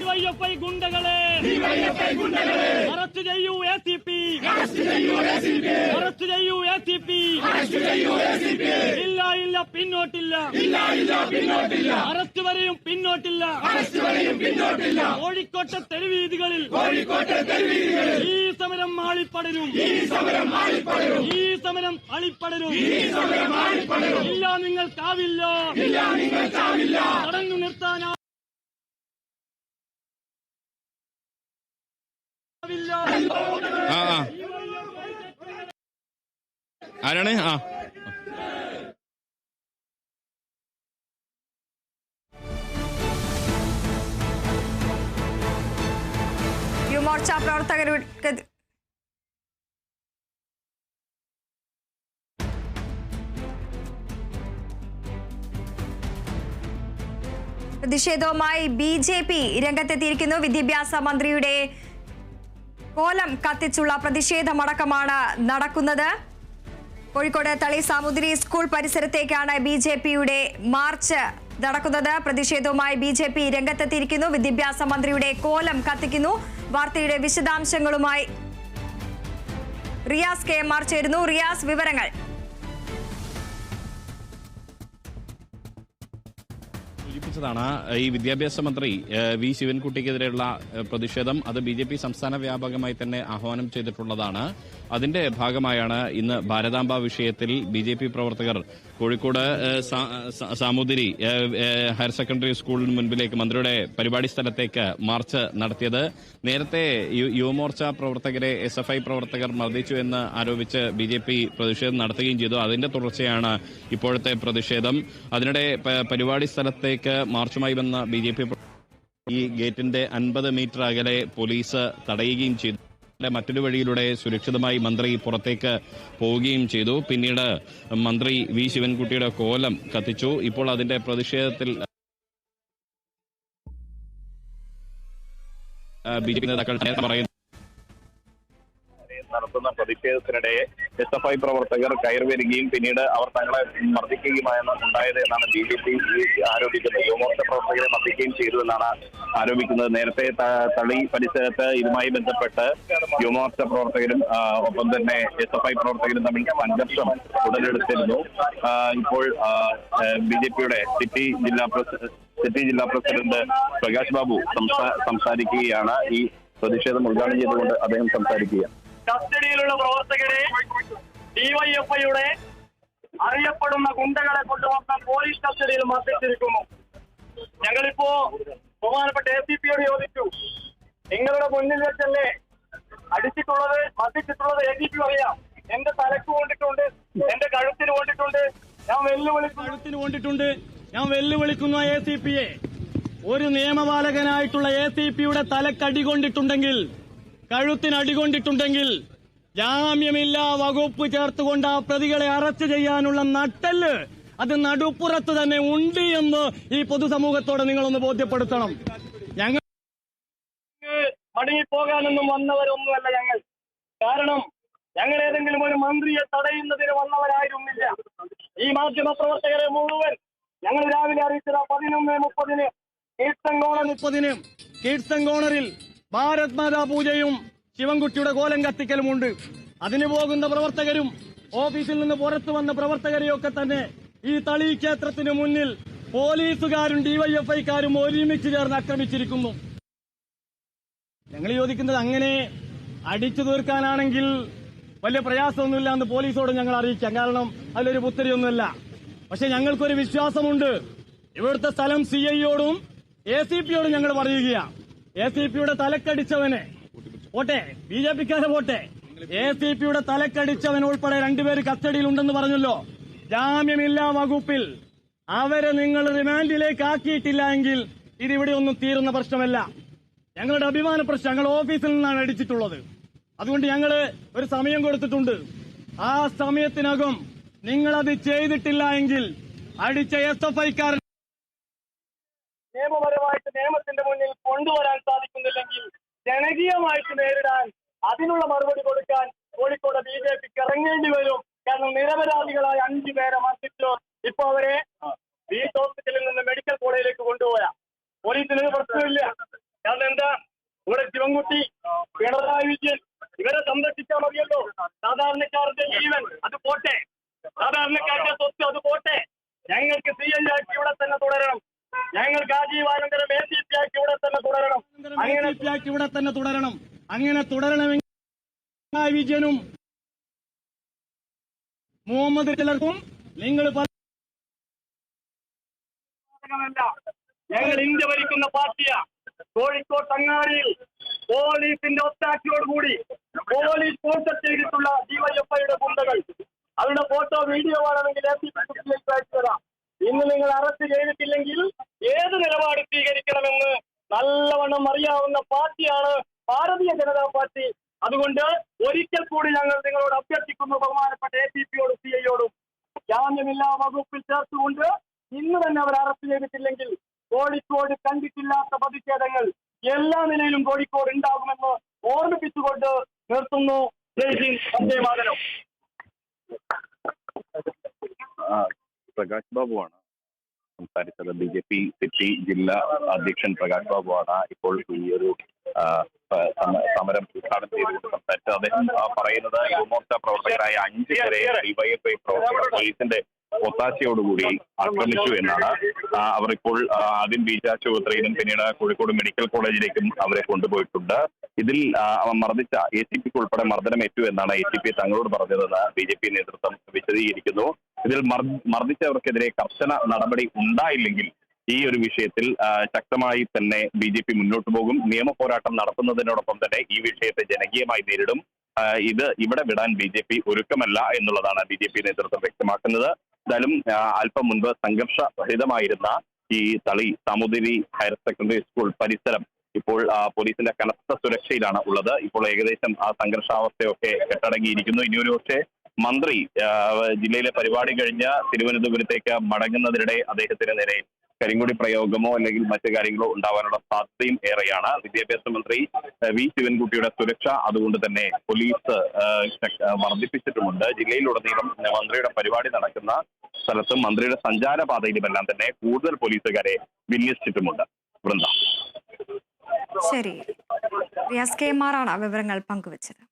DYFI ഗുണ്ടകളെ. Arrest ചെയ്യൂ A C P arrest ചെയ്യൂ എ സി പി ഇല്ല ഇല്ല പിന്നോട്ടില്ല. അറസ്റ്റ് വരെയും പിന്നോട്ടില്ല. കോഴിക്കോട്ടെ തെരുവീതികളിൽ. ഈ സമരം ആളിപ്പടരും ഈ സമരം അളിപ്പടരും. ഇല്ല നിങ്ങൾക്കാവില്ല. തടഞ്ഞു നിർത്താനാ ആരാണ്? ആ. യുവമോർച്ച പ്രവർത്തകർ പ്രതിഷേധവുമായി ബി ജെ പി രംഗത്തെത്തിയിരിക്കുന്നു. വിദ്യാഭ്യാസ മന്ത്രിയുടെ കോലം കത്തിച്ചുള്ള പ്രതിഷേധമടക്കമാണ് നടക്കുന്നത്. കോഴിക്കോട് തളി സാമുദ്രി സ്കൂൾ പരിസരത്തേക്കാണ് ബി ജെ പിയുടെ മാർച്ച് നടക്കുന്നത്. പ്രതിഷേധവുമായി ബി ജെ പി രംഗത്തെത്തിയിരിക്കുന്നു. വിദ്യാഭ്യാസ മന്ത്രിയുടെ കോലം കത്തിക്കുന്നു. വാർത്തയുടെ വിശദാംശങ്ങളുമായി റിയാസ് കെ എം റിയാസ് വിവരങ്ങൾ. സൂചിപ്പിച്ചതാണ് ഈ വിദ്യാഭ്യാസ മന്ത്രി വി. ശിവൻകുട്ടിക്കെതിരെയുള്ള പ്രതിഷേധം അത് ബി സംസ്ഥാന വ്യാപകമായി തന്നെ ആഹ്വാനം ചെയ്തിട്ടുള്ളതാണ്. അതിന്റെ ഭാഗമായാണ് ഇന്ന് ഭാരതാംബ വിഷയത്തിൽ ബി ജെ പി പ്രവർത്തകർ കോഴിക്കോട് സാമൂതിരി ഹയർ സെക്കൻഡറി സ്കൂളിന് മുൻപിലേക്ക് മന്ത്രിയുടെ പരിപാടി സ്ഥലത്തേക്ക് മാർച്ച് നടത്തിയത്. നേരത്തെ യുവമോർച്ച പ്രവർത്തകരെ എസ് എഫ് ഐ പ്രവർത്തകർ മർദ്ദിച്ചു എന്ന് ആരോപിച്ച് ബി ജെ പി പ്രതിഷേധം നടത്തുകയും ചെയ്തു. അതിന്റെ തുടർച്ചയാണ് ഇപ്പോഴത്തെ പ്രതിഷേധം. അതിനിടെ പരിപാടി സ്ഥലത്തേക്ക് മാർച്ചുമായി വന്ന ബി ഈ ഗേറ്റിന്റെ അൻപത് മീറ്റർ അകലെ പോലീസ് തടയുകയും ചെയ്തു. മറ്റൊരു വഴിയിലൂടെ സുരക്ഷിതമായി മന്ത്രി പുറത്തേക്ക് പോവുകയും ചെയ്തു. പിന്നീട് മന്ത്രി വി. ശിവൻകുട്ടിയുടെ കോലം കത്തിച്ചു. ഇപ്പോൾ അതിന്റെ പ്രതിഷേധത്തിൽ ബി ജെ പി നേതാക്കൾ പറയുന്നു നടത്തുന്ന പ്രതിഷേധത്തിനിടെ എസ് എഫ് ഐ പ്രവർത്തകർ കയറിവരികയും പിന്നീട് അവർ തങ്ങളെ മർദ്ദിക്കുകയുമായിരുന്നു ഉണ്ടായത് എന്നാണ് ബി ജെ പി ആരോപിക്കുന്നത് യുവമോർച്ച പ്രവർത്തകരെ മർദ്ദിക്കുകയും ചെയ്തു എന്നാണ് ആരോപിക്കുന്നത്. നേരത്തെ തളി പരിസരത്ത് ഇതുമായി ബന്ധപ്പെട്ട് യുവമോർച്ച പ്രവർത്തകരും ഒപ്പം തന്നെ എസ് എഫ് ഐ പ്രവർത്തകരും തമ്മിൽ സംഘർഷം ഉടലെടുത്തിരുന്നു. ഇപ്പോൾ ബി ജെ പിയുടെ സിറ്റി ജില്ലാ സിറ്റി ജില്ലാ പ്രസിഡന്റ് പ്രകാശ് ബാബു സംസാ- സംസാരിക്കുകയാണ്. ഈ പ്രതിഷേധം ഉദ്ഘാടനം ചെയ്തുകൊണ്ട് അദ്ദേഹം സംസാരിക്കുകയാണ്. കസ്റ്റഡിയിലുള്ള പ്രവർത്തകരെ ഡിവൈഎഫ്ഐയുടെ അറിയപ്പെടുന്ന ഗുണ്ടകളെ കൊണ്ടുവന്ന പോലീസ് കസ്റ്റഡിയിൽ മർദ്ദിച്ചിരിക്കുന്നു. ഞങ്ങളിപ്പോ ബഹുമാനപ്പെട്ട എ സി പിയോട് ചോദിച്ചു നിങ്ങളുടെ മുന്നിൽ വെച്ചല്ലേ അടിച്ചിട്ടുള്ളത് മർദ്ദിച്ചിട്ടുള്ളത് എ സി പി അറിയാം. എന്റെ തലക്ക് കൊണ്ടിട്ടുണ്ട് എന്റെ കഴുത്തിന് കൊണ്ടിട്ടുണ്ട്. ഞാൻ വെല്ലുവിളിക്കുന്നു. കഴുത്തിന് കൊണ്ടിട്ടുണ്ട്. ഞാൻ വെല്ലുവിളിക്കുന്നു എ സി പിയെ ഒരു നിയമപാലകനായിട്ടുള്ള എ സി പിയുടെ തലക്കടി കൊണ്ടിട്ടുണ്ടെങ്കിൽ കഴുത്തിന് അടികൊണ്ടിട്ടുണ്ടെങ്കിൽ ജാമ്യമില്ലാ വകുപ്പ് ചേർത്തുകൊണ്ട് ആ പ്രതികളെ അറസ്റ്റ് ചെയ്യാനുള്ള നട്ടൽ അത് നടുപ്പുറത്ത് തന്നെ ഉണ്ട് എന്ന് ഈ പൊതുസമൂഹത്തോടെ നിങ്ങളൊന്ന് ബോധ്യപ്പെടുത്തണം. ഞങ്ങൾ മടങ്ങിപ്പോകാനൊന്നും വന്നവരൊന്നുമല്ല ഞങ്ങൾ. കാരണം ഞങ്ങൾ ഏതെങ്കിലും ഒരു മന്ത്രിയെ തടയുന്നതിന് വന്നവരായിരുന്നില്ല. ഈ മാധ്യമ പ്രവർത്തകരെ മുഴുവൻ ഞങ്ങൾ രാവിലെ അറിയിച്ചത് പതിനൊന്ന് മുപ്പതിന് കീഴ്ത്തങ്കോണ മുപ്പതിന് കീഴ്ത്തങ്കോണറിൽ ഭാരത് മാതാ പൂജയും ശിവൻകുട്ടിയുടെ കോലം കത്തിക്കലുമുണ്ട്. അതിന് പോകുന്ന പ്രവർത്തകരും ഓഫീസിൽ നിന്ന് പുറത്തു വന്ന പ്രവർത്തകരെയൊക്കെ തന്നെ ഈ തളി ക്ഷേത്രത്തിന് മുന്നിൽ പോലീസുകാരും ഡിവൈഎഫ്ഐക്കാരും ഒരുമിച്ച് ചേർന്ന് ആക്രമിച്ചിരിക്കുന്നു. ഞങ്ങൾ ചോദിക്കുന്നത് അങ്ങനെ അടിച്ചു തീർക്കാനാണെങ്കിൽ വലിയ പ്രയാസമൊന്നുമില്ല എന്ന് പോലീസോട് ഞങ്ങൾ അറിയിക്കാം. കാരണം അതിലൊരു പുത്തരിയൊന്നുമല്ല. പക്ഷെ ഞങ്ങൾക്കൊരു വിശ്വാസമുണ്ട്. ഇവിടുത്തെ സ്ഥലം സി ഐയോടും എ സി പിയോടും ഞങ്ങൾ പറയുകയാണ്. എ സി പിയുടെ തലക്കടിച്ചവനെ. പോട്ടെ ബി ജെ പിക്കാരെ പോട്ടെ. എ സി പിയുടെ തലക്കടിച്ചവൻ ഉൾപ്പെടെ രണ്ടുപേര് കസ്റ്റഡിയിലുണ്ടെന്ന് പറഞ്ഞല്ലോ. ജാമ്യമില്ലാ വകുപ്പിൽ അവരെ നിങ്ങൾ റിമാൻഡിലേക്ക് ആക്കിയിട്ടില്ല എങ്കിൽ ഇതിവിടെ ഒന്നും തീരുന്ന പ്രശ്നമല്ല. ഞങ്ങളുടെ അഭിമാന പ്രശ്നം ഞങ്ങൾ ഓഫീസിൽ നിന്നാണ് അടിച്ചിട്ടുള്ളത്. അതുകൊണ്ട് ഞങ്ങൾ ഒരു സമയം കൊടുത്തിട്ടുണ്ട്. ആ സമയത്തിനകം നിങ്ങൾ അത് ചെയ്തിട്ടില്ല എങ്കിൽ അടിച്ച എസ് എഫ് ഐക്കാരൻ നിയമപരമായിട്ട് നിയമത്തിന്റെ മുന്നിൽ നേരിടാൻ അതിനുള്ള മറുപടി കൊടുക്കാൻ കോഴിക്കോട് ബി ജെ പിക്ക് ഇറങ്ങേണ്ടി വരും. കാരണം നിരപരാധികളായ അഞ്ചു പേരെ മർദ്ദിച്ചു ഇപ്പൊ അവരെ ബീച്ച് ഹോസ്പിറ്റലിൽ നിന്ന് മെഡിക്കൽ കോളേജിലേക്ക് കൊണ്ടുപോയാ. പോലീസിന് ഒരു പ്രശ്നമില്ല കാരണം എന്താ? ഇവിടെ ശിവൻകുട്ടി പിണറായി വിജയൻ ഇവരെ സംരക്ഷിച്ചാൽ മതിയല്ലോ. സാധാരണക്കാരുടെ ജീവൻ അത് പോട്ടെ. സാധാരണക്കാരുടെ സ്വത്ത് അത് പോട്ടെ. ഞങ്ങൾക്ക് സി എൽ ആക്കി ഇവിടെ തന്നെ തുടരണം. ഞങ്ങൾക്ക് ആജീവാനന്തരം എ സി പി ആക്കി ഇവിടെ തന്നെ തുടരണം. അങ്ങനെ ഇവിടെ തന്നെ തുടരണം. അങ്ങനെ തുടരണമെങ്കിൽ പിണറായി വിജയനും മുഹമ്മദ് ചിലർക്കും നിങ്ങൾ ഞങ്ങൾ ഇന്ത്യ ഭരിക്കുന്ന പാർട്ടിയാ. കോഴിക്കോട് അങ്ങാടിയിൽ പോലീസിന്റെ ഒത്താക്കിയോടുകൂടി പോലീസ് സ്പോൺസർ ചെയ്തിട്ടുള്ള ഡിവൈഎഫ്ഐയുടെ ഗുണ്ടകൾ. അവരുടെ ഫോട്ടോ വീഡിയോ പി അയച്ചു ഇന്ന് നിങ്ങൾ അറസ്റ്റ് ചെയ്തിട്ടില്ലെങ്കിൽ ഏത് നിലപാട് സ്വീകരിക്കണമെന്ന് നല്ലവണ്ണം അറിയാവുന്ന പാർട്ടിയാണ് ഭാരതീയ ജനതാ പാർട്ടി. അതുകൊണ്ട് ഒരിക്കൽ കൂടി ഞങ്ങൾ നിങ്ങളോട് അഭ്യർത്ഥിക്കുന്നു ബഹുമാനപ്പെട്ട എ പി പിയോടും സി ഐയോടും. ജാമ്യമില്ലാ വകുപ്പിൽ ചേർത്തുകൊണ്ട് ഇന്ന് തന്നെ അവർ അറസ്റ്റ് ചെയ്തിട്ടില്ലെങ്കിൽ കോഴിക്കോട് കണ്ടിട്ടില്ലാത്ത പ്രതിഷേധങ്ങൾ എല്ലാ നിലയിലും കോഴിക്കോട് ഉണ്ടാകുമെന്ന് ഓർമ്മിപ്പിച്ചുകൊണ്ട് നിർത്തുന്നു. ആ, പ്രകാശ് ബാബുവാണ് സംസാരിച്ചത്. ബി ജെ പി സിറ്റി ജില്ലാ അധ്യക്ഷൻ പ്രകാശ് ബാബുവാണ് ഇപ്പോൾ ഈ ഒരു സമരം ഉദ്ഘാടനം ചെയ്തുകൊണ്ട് സംസാരിച്ചത്. അദ്ദേഹം പറയുന്നത് യുവമോർച്ച പ്രവർത്തകരായ അഞ്ച് പേരെ ഡിവൈഎഫ്ഐ പ്രവർത്തകർ പോലീസിന്റെ ഒത്താശയോടുകൂടി ആക്രമിച്ചു എന്നാണ്. അവർ ഇപ്പോൾ ആദ്യം ബീച്ച് ആശുപത്രിയിലും പിന്നീട് കോഴിക്കോട് മെഡിക്കൽ കോളേജിലേക്കും അവരെ കൊണ്ടുപോയിട്ടുണ്ട്. ഇതിൽ മർദ്ദിച്ച എ സി പിക്ക് ഉൾപ്പെടെ മർദ്ദനമേറ്റു എന്നാണ് എ സി പി തങ്ങളോട് പറഞ്ഞതെന്ന് ബി ജെ പി നേതൃത്വം വിശദീകരിക്കുന്നു. ഇതിൽ മർ- മർദ്ദിച്ചവർക്കെതിരെ കർശന നടപടി ഉണ്ടായില്ലെങ്കിൽ ഈ ഒരു വിഷയത്തിൽ ശക്തമായി തന്നെ ബി ജെ പി മുന്നോട്ട് പോകും. നിയമ പോരാട്ടം നടത്തുന്നതിനോടൊപ്പം തന്നെ ഈ വിഷയത്തെ ജനകീയമായി നേരിടും. ഇത് ഇവിടെ വിടാൻ ബി ജെ പി ഒരുക്കമല്ല എന്നുള്ളതാണ് ബി ജെ പി നേതൃത്വം വ്യക്തമാക്കുന്നത്. എന്തായാലും അല്പം മുൻപ് സംഘർഷ സംഘർഷരഹിതമായിരുന്ന ഈ Thali Samoothiri higher secondary school പരിസരം ഇപ്പോൾ പോലീസിന്റെ കനത്ത സുരക്ഷയിലാണ് ഉള്ളത്. ഇപ്പോൾ ഏകദേശം ആ സംഘർഷാവസ്ഥയൊക്കെ കെട്ടടങ്ങിയിരിക്കുന്നു. ഇനി ഒരു പക്ഷേ മന്ത്രി ജില്ലയിലെ പരിപാടി കഴിഞ്ഞ് തിരുവനന്തപുരത്തേക്ക് മടങ്ങുന്നതിനിടെ അദ്ദേഹത്തിന് നേരെ കരിങ്കൊടി പ്രയോഗമോ അല്ലെങ്കിൽ മറ്റു കാര്യങ്ങളോ ഉണ്ടാവാനുള്ള സാധ്യതയും ഏറെയാണ്. വിദ്യാഭ്യാസ മന്ത്രി വി ശിവൻകുട്ടിയുടെ സുരക്ഷ അതുകൊണ്ട് തന്നെ പോലീസ് വർദ്ധിപ്പിച്ചിട്ടുമുണ്ട്. ജില്ലയിലുടനീളം മന്ത്രിയുടെ പരിപാടി നടക്കുന്ന സ്ഥലത്തും മന്ത്രിയുടെ സഞ്ചാരപാതയിലുമെല്ലാം തന്നെ കൂടുതൽ പോലീസുകാരെ വിന്യസിച്ചിട്ടുമുണ്ട്. വൃന്ദ. ശരി. വിവരങ്ങൾ പങ്കുവച്ചത്.